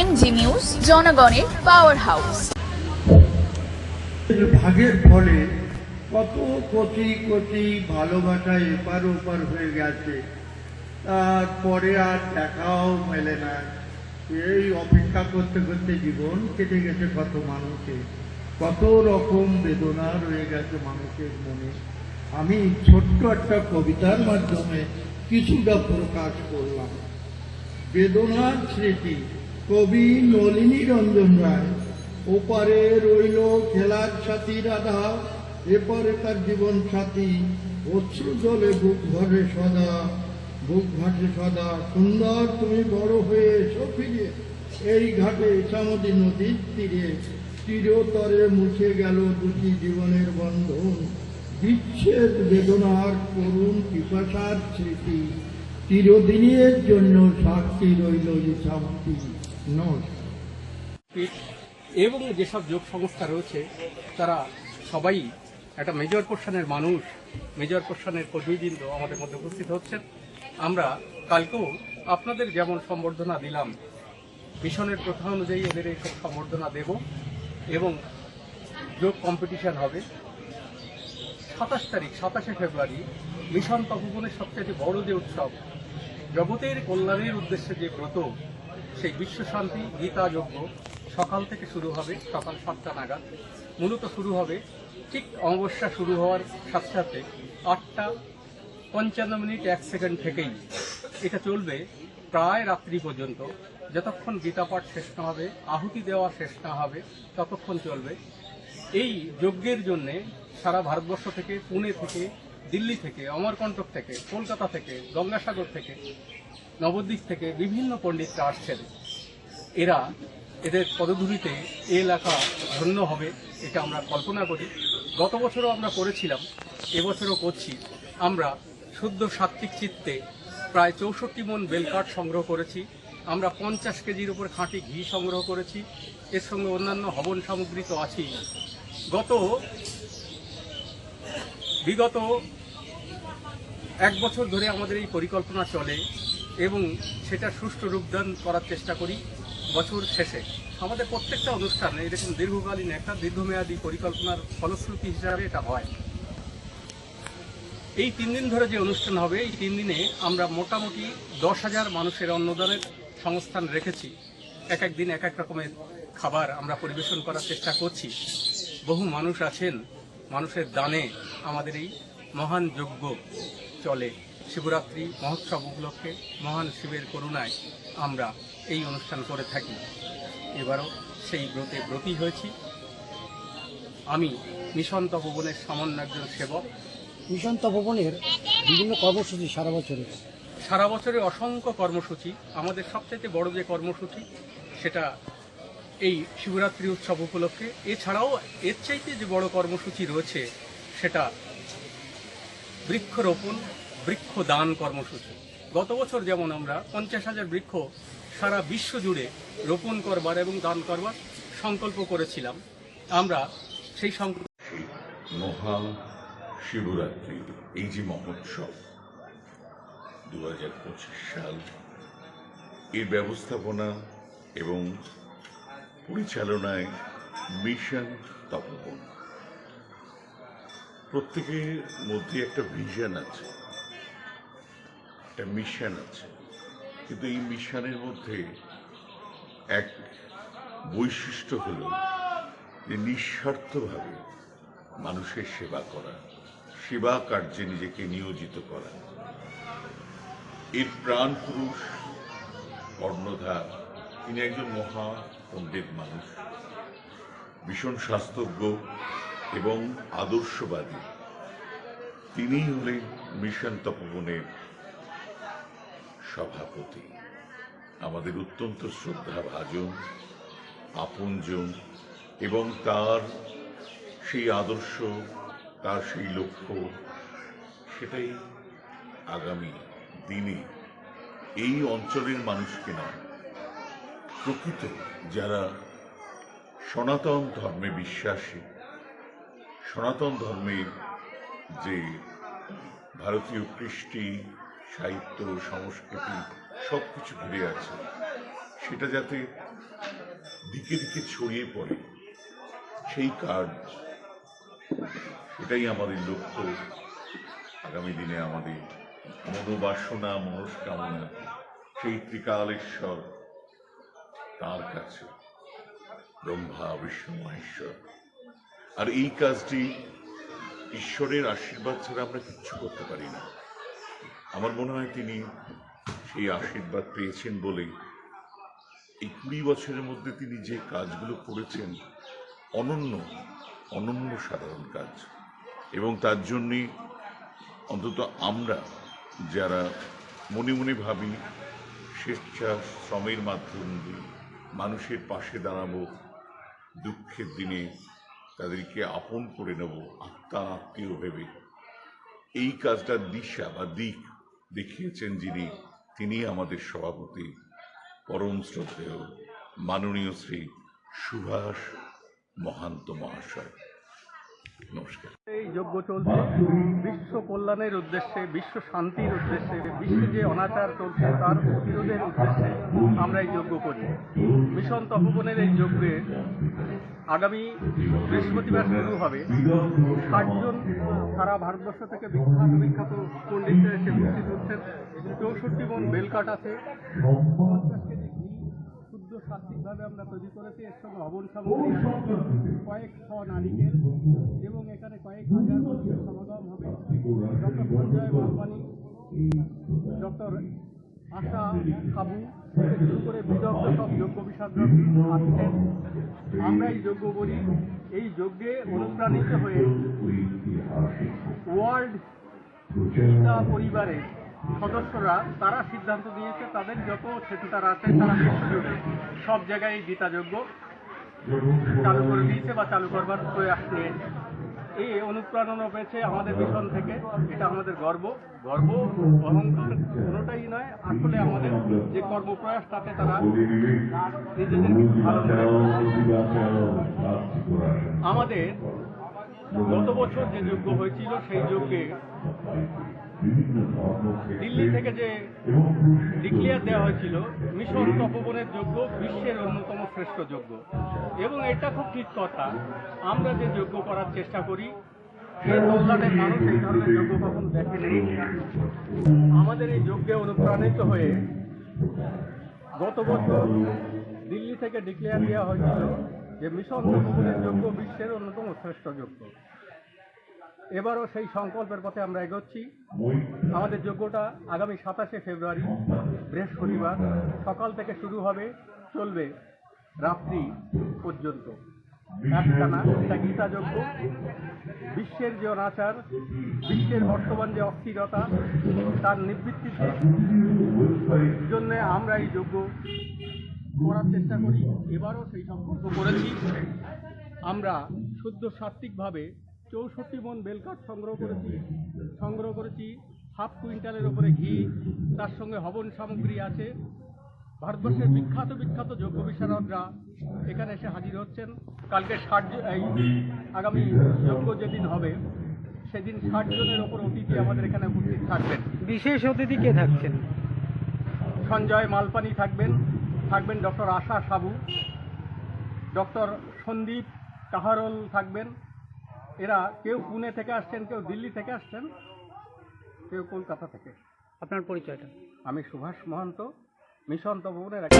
MG news, জনগণের power house ভাগের ফলে কত কোটি কোটি ভালোবাসা এপার ওপার হয়ে গেছে। তারপরে আর দেখাও মেলে না। এই অপেক্ষা করতে করতে জীবন কেটে গেছে কত মানুষের। কত রকম বেদনা রয়ে গেছে মানুষের মনে। আমি ছোট্ট একটা কবিতার মাধ্যমে কিছুটা প্রকাশ করলাম। বেদনার স্মৃতি কবি নলিনী রঞ্জন রায়। ওপারে রইল খেলার সাথী রাধা, এপারে তার জীবন সাথী, অশ্রু জলে বুক ভরে সদা, বুক ভাসে সদা। সুন্দর, তুমি বড় হয়ে এসো ফিরে, এই ঘাটে ইসামতি নদীর তীরে। চিরতরে মুছে গেল দুটি জীবনের বন্ধন। বিচ্ছেদ বেদনার করুণ পিপাসার স্মৃতি। চিরদিনের জন্য সাক্ষী রইল ইসামতি এবং যেসব যোগ সংস্থা রয়েছে, তারা সবাই একটা মেজর পোর্শনের মানুষ মেজর পোর্শনের কর্মীবৃন্দ আমাদের মধ্যে উপস্থিত হচ্ছেন। আমরা কালকেও আপনাদের যেমন সম্বর্ধনা দিলাম, মিশনের প্রথা অনুযায়ী এদের এই সব সম্বর্ধনা দেব এবং যোগ কম্পিটিশন হবে। সাতাশ তারিখ, সাতাশে ফেব্রুয়ারি, মিশন তপবনের সবচেয়ে বড় যে উৎসব, জগতের কল্যাণের উদ্দেশ্যে যে ব্রত সেই বিশ্ব শান্তি গীতা যজ্ঞ সকাল থেকে শুরু হবে, সকাল সাতটা নাগাদ। মূলত শুরু হবে ঠিক অমাবস্যা শুরু হওয়ার সাথে সাথে আটটা পঞ্চান্ন মিনিট এক সেকেন্ড থেকেই। এটা চলবে প্রায় রাত্রি পর্যন্ত। যতক্ষণ গীতা পাঠ শেষ না হবে, আহুতি দেওয়া শেষ না হবে, ততক্ষণ চলবে। এই যজ্ঞের জন্যে সারা ভারতবর্ষ থেকে, পুনে থেকে দিল্লি থেকে, অমরকণ্টক থেকে, কলকাতা থেকে, গঙ্গাসাগর থেকে, নবদ্বীপ থেকে বিভিন্ন পণ্ডিতরা আসছেন। এরা এদের পদধূলিতে এ এলাকা ধন্য হবে, এটা আমরা কল্পনা করি। গত বছরও আমরা করেছিলাম, এবছরও করছি। আমরা শুদ্ধ সাত্ত্বিক চিত্তে প্রায় চৌষট্টি মন বেলকাঠ সংগ্রহ করেছি। আমরা পঞ্চাশ কেজির উপর খাঁটি ঘি সংগ্রহ করেছি। এর সঙ্গে অন্যান্য হবন সামগ্রী তো আছেই। গত বিগত এক বছর ধরে আমাদের এই পরিকল্পনা চলে এবং সেটা সুষ্ঠু রূপদান করার চেষ্টা করি বছর শেষে। আমাদের প্রত্যেকটা অনুষ্ঠানে এরকম দীর্ঘকালীন একটা দীর্ঘমেয়াদী পরিকল্পনার ফলশ্রুতি হিসাবে এটা হয়। এই তিন দিন ধরে যে অনুষ্ঠান হবে, এই তিন দিনে আমরা মোটামুটি দশ হাজার মানুষের অন্নদানের সংস্থান রেখেছি। এক এক দিন এক এক রকমের খাবার আমরা পরিবেশন করার চেষ্টা করছি। বহু মানুষ আছেন মানুষের দানে আমাদের এই মহান যজ্ঞ চলে। শিবরাত্রি মহোৎসব উপলক্ষে মহান শিবের করুণায় আমরা এই অনুষ্ঠান করে থাকি। এবারও সেই ব্রতে ব্রতী হয়েছি। আমি মিশন তপবনের সামান্য একজন সেবক। মিশন তপবনের বিভিন্ন কর্মসূচি সারা বছরের? সারা বছরে অসংখ্য কর্মসূচি। আমাদের সবচেয়ে বড় যে কর্মসূচি সেটা এই শিবরাত্রি উৎসব উপলক্ষে। এছাড়াও এর চাইতে যে বড় কর্মসূচি রয়েছে, সেটা বৃক্ষরোপণ, বৃক্ষদান কর্মসূচি। গত বছর যেমন আমরা পঞ্চাশ হাজার বৃক্ষ সারা বিশ্ব জুড়ে রোপণ করবার এবং দান করবার সংকল্প করেছিলাম। আমরা সেই সংকল্প মহা শিবরাত্রি, এই যে মহোৎসব দু হাজার পঁচিশ সাল, এর ব্যবস্থাপনা এবং পরিচালনায় মিশন তপবন। প্রত্যেকের মধ্যে একটা ভিশন আছে, একটা মিশন আছে। কিন্তু এই মিশনের মধ্যে এক বৈশিষ্ট্য হলো যে নিঃস্বার্থভাবে মানুষের সেবা করা, সেবা কার্যে নিজেকে নিয়োজিত করা। এর প্রাণ পুরুষ কর্ণধার, তিনি একজন মহা পণ্ডিত মানুষ, ভীষণ স্বাস্থ্যজ্ঞ এবং আদর্শবাদী। তিনিই হলেন মিশন তপবনের সভাপতি। আমাদের অত্যন্ত শ্রদ্ধা ভাজন আপনজন এবং তার সেই আদর্শ, তার সেই লক্ষ্য, সেটাই আগামী দিনে এই অঞ্চলের মানুষকে নয় প্রকৃত যারা সনাতন ধর্মে বিশ্বাসী, সনাতন ধর্মের যে ভারতীয় কৃষ্টি, সাহিত্য, সংস্কৃতি সব কিছু ঘিরে আছে, সেটা যাতে দিকে দিকে ছড়িয়ে পড়ে, সেই কার্ড সেটাই আমাদের লক্ষ্য আগামী দিনে আমাদের মনোবাসনা, মনস্কামনা, সেই ত্রিকালেশ্বর তার কাছে। ব্রহ্মা, বিষ্ণু, মহেশ্বর। আর এই কাজটি ঈশ্বরের আশীর্বাদ ছাড়া আমরা কিচ্ছু করতে পারি না। আমার মনে হয় তিনি সেই আশীর্বাদ পেয়েছেন বলেই এই কুড়ি বছরের মধ্যে তিনি যে কাজগুলো করেছেন, অনন্য অনন্য সাধারণ কাজ। এবং তার জন্যে অন্তত আমরা যারা মনে মনে ভাবি, স্বেচ্ছা, শ্রমের মাধ্যম দিয়ে মানুষের পাশে দাঁড়াবো, দুঃখের দিনে তাদেরকে আপন করে নেব আত্মার আত্মীয় ভেবে। এই কাজটার দিশা বা দিক দেখিয়েছেন যিনি, তিনি আমাদের সভাপতি। পরম শ্রদ্ধেয়, মাননীয় শ্রী সুভাষ মহান্ত মহাশয়। নমস্কার। এই যজ্ঞ চলছে। বিশ্ব কল্যাণের উদ্দেশ্যে, বিশ্ব শান্তির উদ্দেশ্যে, বিশ্বে যে অনাচার চলছে তার প্রতিরোধের উদ্দেশ্যে আমরা এই যজ্ঞ করি। মিশন তপবনের এই যজ্ঞে আগামী বৃহস্পতিবার শুরু হবে। ষাটজন সারা ভারতবর্ষ থেকে বিখ্যাত বিখ্যাত পণ্ডিতরা এসে উপস্থিত হচ্ছেন। চৌষট্টি মন বেলকাট আছে। শুদ্ধ আমরা তৈরি করেছি। এর সঙ্গে অবন কয়েক শ নারিকেল এবং এখানে কয়েক হাজার মানুষের সমাগম হবে। ডক্টর সঞ্জয় বাগবানি ডক্টর আশা খাবু থেকে শুরু করে বিদগ্ধ সব যোগ্য বিশারদ আসছেন আমরা এই যজ্ঞ করি এই যজ্ঞে অনুপ্রাণিত হয়ে ওয়ার্ল্ড পরিবারের সদস্যরা তারা সিদ্ধান্ত নিয়েছে, তাদের যত সেতুতারা আছে তারা সব জায়গায় এই গীতা যজ্ঞ চালু করে দিয়েছে বা চালু করবার প্রয়াস নিয়েছে এই অনুপ্রেরণা পেয়েছে আমাদের মিশন থেকে, এটা আমাদের গর্ব। গর্ব, অহংকার কোনোটাই নয়। আসলে আমাদের যে কর্মপ্রয়াস, তাতে তারা আমাদের গত বছর যে যজ্ঞ হয়েছিল, সেই যজ্ঞে দিল্লি থেকে যে ডিক্লেয়ার দেওয়া হয়েছিল মিশন তপবনের যজ্ঞ বিশ্বের অন্যতম শ্রেষ্ঠ যজ্ঞ। এবং এটা খুব ঠিক কথা আমরা যে যজ্ঞ করার চেষ্টা করি আমাদের এই যজ্ঞে অনুপ্রাণিত হয়ে গত বছর দিল্লি থেকে ডিক্লেয়ার দেওয়া হয়েছিল যে মিশন তপবনের যজ্ঞ বিশ্বের অন্যতম শ্রেষ্ঠ যজ্ঞ। এবারও সেই সংকল্পের পথে আমরা এগোচ্ছি। আমাদের যজ্ঞটা আগামী সাতাশে ফেব্রুয়ারি, বৃহস্পতিবার, সকাল থেকে শুরু হবে, চলবে রাত্রি পর্যন্ত। একটানা এটা গীতা যজ্ঞ বিশ্বের যে অনাচার, বিশ্বের বর্তমান যে অস্থিরতা, তার নিবৃত্তিতে জন্য আমরা এই যজ্ঞ করার চেষ্টা করি। এবারও সেই সংকল্প করেছি। আমরা শুদ্ধ সাত্ত্বিকভাবে চৌষট্টি মন বেলকাঠ সংগ্রহ করেছি। সংগ্রহ করেছি হাফ কুইন্টালের ওপরে ঘি তার সঙ্গে হবন সামগ্রী আছে। ভারতবর্ষের বিখ্যাত বিখ্যাত যোগ্য বিশারদরা এখানে এসে হাজির হচ্ছেন। কালকে ষাট এই আগামী যজ্ঞ যেদিন হবে সেদিন ষাট জনের ওপর অতিথি আমাদের এখানে উপস্থিত থাকবেন। বিশেষ অতিথি কে থাকছেন? সঞ্জয় মালপানি থাকবেন থাকবেন ডক্টর আশা সাবু ডক্টর সন্দীপ কাহারল থাকবেন এরা কেউ পুনে থেকে আসছেন কেউ দিল্লি থেকে আসছেন কেউ কলকাতা থেকে। আপনার পরিচয়টা? আমি সুভাষ মহন্ত মিশন্ত এক